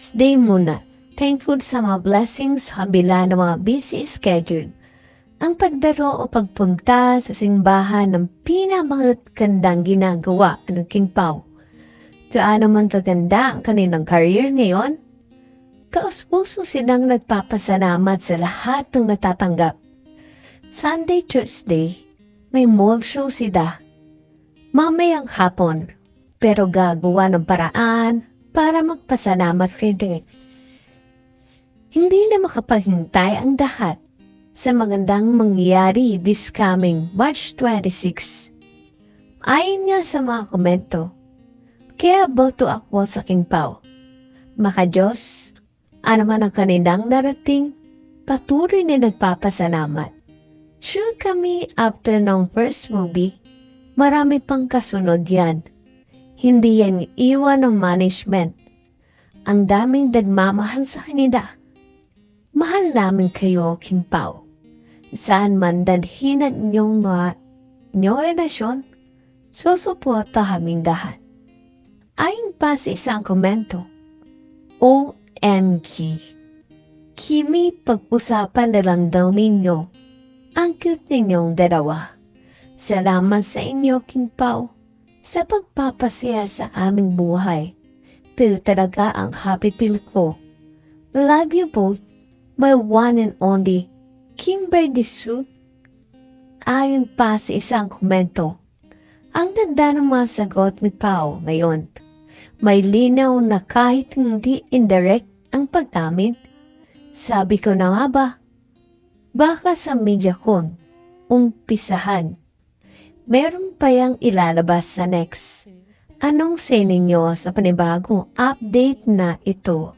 Church Day muna. Thankful sa mga blessings kabila ng mga busy schedule. Ang pagdaro o pagpunta sa simbahan ng pinamakagandang ginagawa ng King Pao. Gaano man kaganda ang kanilang career ngayon? Kaus-puso silang nagpapasalamat sa lahat ng natatanggap. Sunday Church Day, may mall show sila. Mamayang hapon, pero gagawa ng paraan para magpasalamat rin. Hindi na makapaghintay ang lahat sa magandang mangyayari this coming March 26. Ayon nga sa mga komento, kaya boto ako sa King Pao. Maka Diyos, ano man ang kanilang narating, patuloy na nagpapasalamat. Sure kami after ng first movie, marami pang kasunod yan. Hindi yan iwan ng management. Ang daming nagmamahal sa kanila. Mahal namin kayo, King Pao. Saan man dalhin ang inyong mga inyong relasyon, susuporta kaming lahat. Ayon pa sa isang komento, OMG. Kimi pag-usapan na lang daw ninyo ang cute ninyong dalawa. Salamat sa inyo, King Pao, sa pagpapasaya sa aming buhay. Pero talaga ang happy pill ko. Love you both, my one and only Kimberly Sue. Ayon pa sa isang komento, ang ganda ng mga sagot ni Pao ngayon. May linaw na kahit hindi indirect ang pagdamit. Sabi ko na nga ba, baka sa media con, umpisahan. Meron pa yang ilalabas sa next. Anong say ninyo sa panibagong update na ito